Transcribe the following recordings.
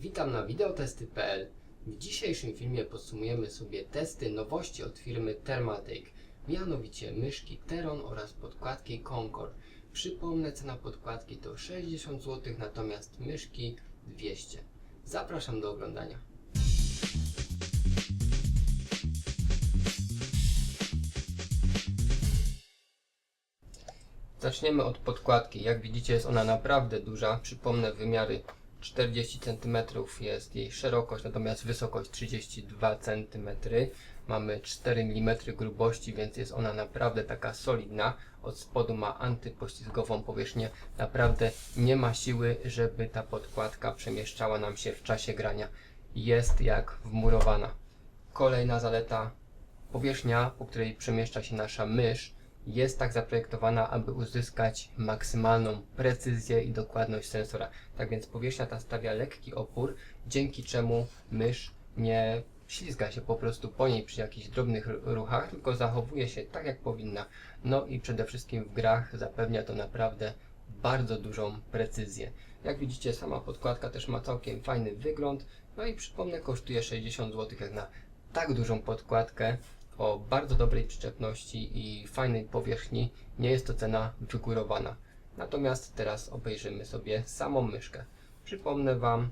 Witam na wideotesty.pl. W dzisiejszym filmie podsumujemy sobie testy nowości od firmy Thermaltake, mianowicie myszki Teron oraz podkładki Concord. Przypomnę, cena podkładki to 60 zł, natomiast myszki 200. Zapraszam do oglądania. Zaczniemy od podkładki. Jak widzicie jest ona naprawdę duża. Przypomnę wymiary 40 cm jest jej szerokość, natomiast wysokość 32 cm. Mamy 4 mm grubości, więc jest ona naprawdę taka solidna. Od spodu ma antypoślizgową powierzchnię. Naprawdę nie ma siły, żeby ta podkładka przemieszczała nam się w czasie grania. Jest jak wmurowana. Kolejna zaleta powierzchnia, po której przemieszcza się nasza mysz, jest tak zaprojektowana, aby uzyskać maksymalną precyzję i dokładność sensora. Tak więc powierzchnia ta stawia lekki opór, dzięki czemu mysz nie ślizga się po prostu po niej przy jakichś drobnych ru- ruchach, tylko zachowuje się tak jak powinna. No i przede wszystkim w grach zapewnia to naprawdę bardzo dużą precyzję. Jak widzicie, sama podkładka też ma całkiem fajny wygląd. No i przypomnę, kosztuje 60 zł jak na tak dużą podkładkę o bardzo dobrej przyczepności i fajnej powierzchni. Nie jest to cena wygórowana. Natomiast teraz obejrzymy sobie samą myszkę. Przypomnę Wam,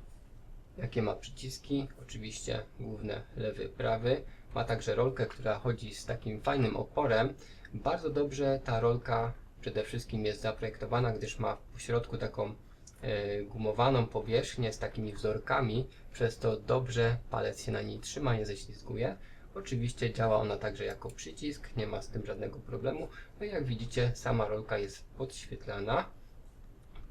jakie ma przyciski. Oczywiście główne lewy, prawy. Ma także rolkę, która chodzi z takim fajnym oporem. Bardzo dobrze ta rolka przede wszystkim jest zaprojektowana, gdyż ma w środku taką e, gumowaną powierzchnię z takimi wzorkami, przez to dobrze palec się na niej trzyma, nie ześlizguje. Oczywiście działa ona także jako przycisk, nie ma z tym żadnego problemu. No i jak widzicie, sama rolka jest podświetlana.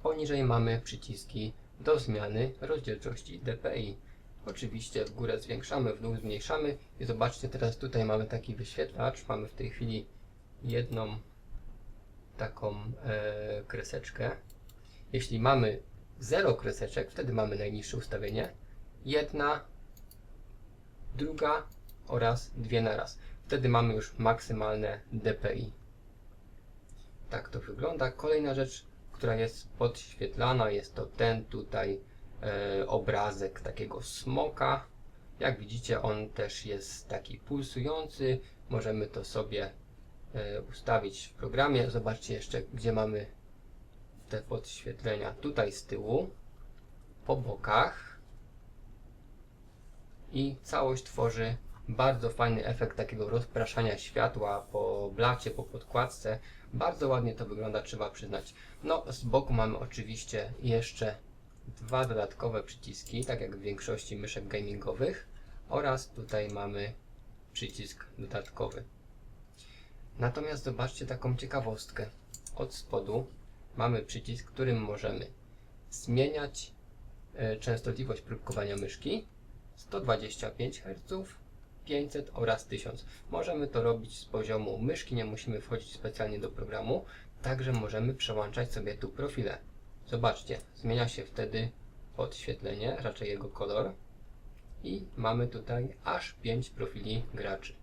Poniżej mamy przyciski do zmiany rozdzielczości DPI. Oczywiście w górę zwiększamy, w dół zmniejszamy i zobaczcie teraz tutaj mamy taki wyświetlacz. Mamy w tej chwili jedną taką e, kreseczkę. Jeśli mamy 0 kreseczek, wtedy mamy najniższe ustawienie. Jedna, druga oraz dwie naraz. Wtedy mamy już maksymalne DPI. Tak to wygląda. Kolejna rzecz, która jest podświetlana, jest to ten tutaj e, obrazek takiego smoka. Jak widzicie, on też jest taki pulsujący. Możemy to sobie e, ustawić w programie. Zobaczcie jeszcze, gdzie mamy te podświetlenia. Tutaj z tyłu, po bokach i całość tworzy bardzo fajny efekt takiego rozpraszania światła po blacie, po podkładce. Bardzo ładnie to wygląda, trzeba przyznać. No, z boku mamy oczywiście jeszcze dwa dodatkowe przyciski, tak jak w większości myszek gamingowych oraz tutaj mamy przycisk dodatkowy. Natomiast zobaczcie taką ciekawostkę. Od spodu mamy przycisk, którym możemy zmieniać e, częstotliwość próbkowania myszki 125 Hz, 500 oraz 1000. Możemy to robić z poziomu myszki, nie musimy wchodzić specjalnie do programu. Także możemy przełączać sobie tu profile. Zobaczcie, zmienia się wtedy podświetlenie, raczej jego kolor. I mamy tutaj aż 5 profili graczy.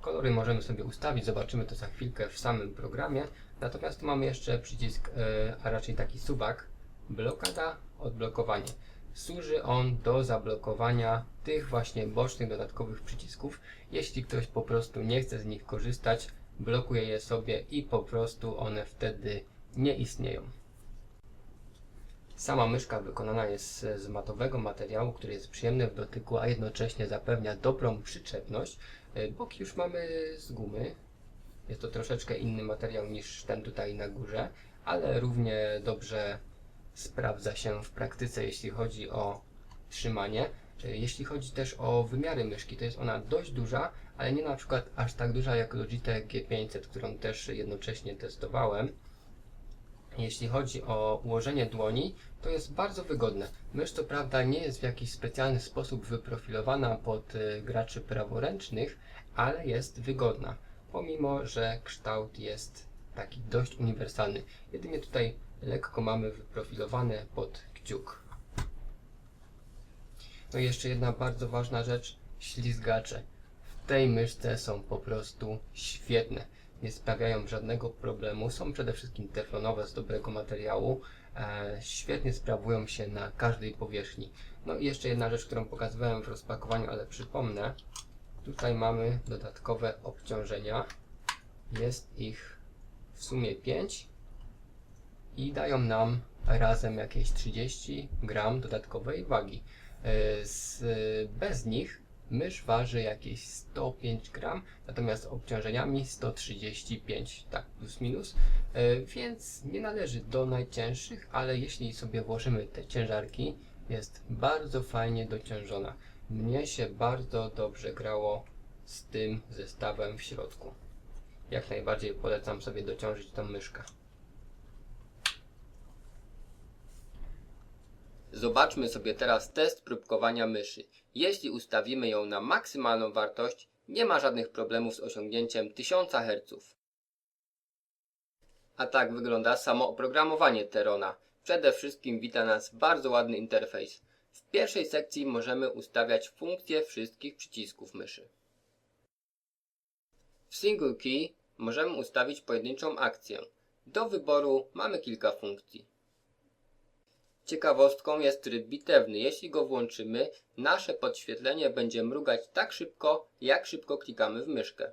Kolory możemy sobie ustawić, zobaczymy to za chwilkę w samym programie. Natomiast tu mamy jeszcze przycisk, e, a raczej taki suwak, blokada, odblokowanie. Służy on do zablokowania tych właśnie bocznych dodatkowych przycisków. Jeśli ktoś po prostu nie chce z nich korzystać, blokuje je sobie i po prostu one wtedy nie istnieją. Sama myszka wykonana jest z matowego materiału, który jest przyjemny w dotyku, a jednocześnie zapewnia dobrą przyczepność. E, Boki już mamy z gumy. Jest to troszeczkę inny materiał niż ten tutaj na górze, ale równie dobrze sprawdza się w praktyce, jeśli chodzi o trzymanie. E, Jeśli chodzi też o wymiary myszki, to jest ona dość duża, ale nie na przykład aż tak duża jak Logitech G500, którą też jednocześnie testowałem. Jeśli chodzi o ułożenie dłoni, to jest bardzo wygodne. Mysz co prawda nie jest w jakiś specjalny sposób wyprofilowana pod y, graczy praworęcznych, ale jest wygodna, pomimo że kształt jest taki dość uniwersalny. Jedynie tutaj lekko mamy wyprofilowane pod kciuk. No i jeszcze jedna bardzo ważna rzecz, ślizgacze. W tej myszce są po prostu świetne. Nie sprawiają żadnego problemu. Są przede wszystkim teflonowe z dobrego materiału. e, świetnie sprawują się na każdej powierzchni. No i jeszcze jedna rzecz, którą pokazywałem w rozpakowaniu, ale przypomnę. Tutaj mamy dodatkowe obciążenia. Jest ich w sumie 5 i dają nam razem jakieś 30 gram dodatkowej wagi. E, Z, bez nich mysz waży jakieś 105 gram, natomiast obciążeniami 135, tak plus minus, E, więc nie należy do najcięższych, ale jeśli sobie włożymy te ciężarki, jest bardzo fajnie dociążona. Mnie się bardzo dobrze grało z tym zestawem w środku. Jak najbardziej polecam sobie dociążyć tą myszkę. Zobaczmy sobie teraz test próbkowania myszy. Jeśli ustawimy ją na maksymalną wartość, nie ma żadnych problemów z osiągnięciem 1000 Hz. A tak wygląda samo oprogramowanie Terona. Przede wszystkim wita nas bardzo ładny interfejs. W pierwszej sekcji możemy ustawiać funkcje wszystkich przycisków myszy. W Single Key możemy ustawić pojedynczą akcję. Do wyboru mamy kilka funkcji. Ciekawostką jest tryb bitewny. Jeśli go włączymy, nasze podświetlenie będzie mrugać tak szybko, jak szybko klikamy w myszkę.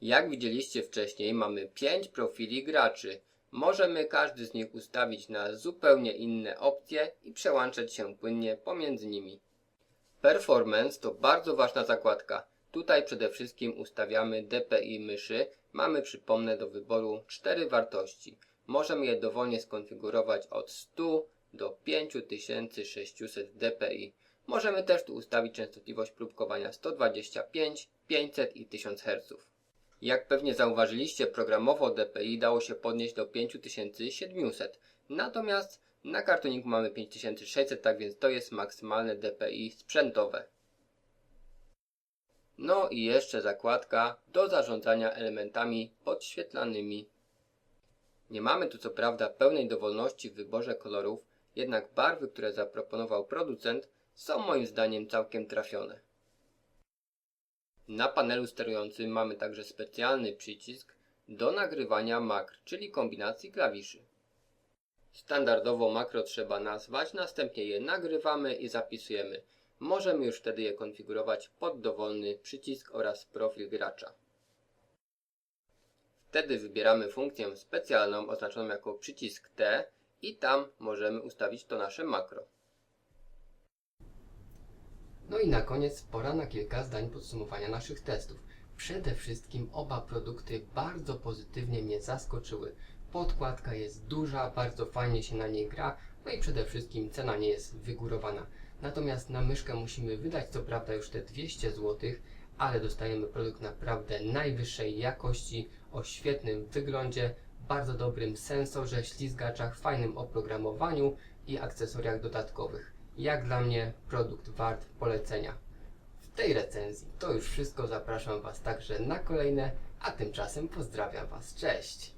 Jak widzieliście wcześniej, mamy 5 profili graczy. Możemy każdy z nich ustawić na zupełnie inne opcje i przełączać się płynnie pomiędzy nimi. Performance to bardzo ważna zakładka. Tutaj przede wszystkim ustawiamy DPI myszy. Mamy, przypomnę, do wyboru 4 wartości. Możemy je dowolnie skonfigurować od 100 do 5600 dpi. Możemy też tu ustawić częstotliwość próbkowania 125, 500 i 1000 Hz. Jak pewnie zauważyliście, programowo DPI dało się podnieść do 5700, natomiast na kartoniku mamy 5600, tak więc to jest maksymalne DPI sprzętowe. No i jeszcze zakładka do zarządzania elementami podświetlanymi. Nie mamy tu co prawda pełnej dowolności w wyborze kolorów, jednak barwy, które zaproponował producent są moim zdaniem całkiem trafione. Na panelu sterującym mamy także specjalny przycisk do nagrywania makr, czyli kombinacji klawiszy. Standardowo makro trzeba nazwać, następnie je nagrywamy i zapisujemy. Możemy już wtedy je konfigurować pod dowolny przycisk oraz profil gracza. Wtedy wybieramy funkcję specjalną oznaczoną jako przycisk T i tam możemy ustawić to nasze makro. No i na koniec pora na kilka zdań podsumowania naszych testów. Przede wszystkim oba produkty bardzo pozytywnie mnie zaskoczyły. Podkładka jest duża, bardzo fajnie się na niej gra, no i przede wszystkim cena nie jest wygórowana. Natomiast na myszkę musimy wydać co prawda już te 200 zł, ale dostajemy produkt naprawdę najwyższej jakości, o świetnym wyglądzie, bardzo dobrym sensorze, ślizgaczach, fajnym oprogramowaniu i akcesoriach dodatkowych. Jak dla mnie produkt wart polecenia. W tej recenzji to już wszystko. Zapraszam Was także na kolejne, a tymczasem pozdrawiam Was. Cześć!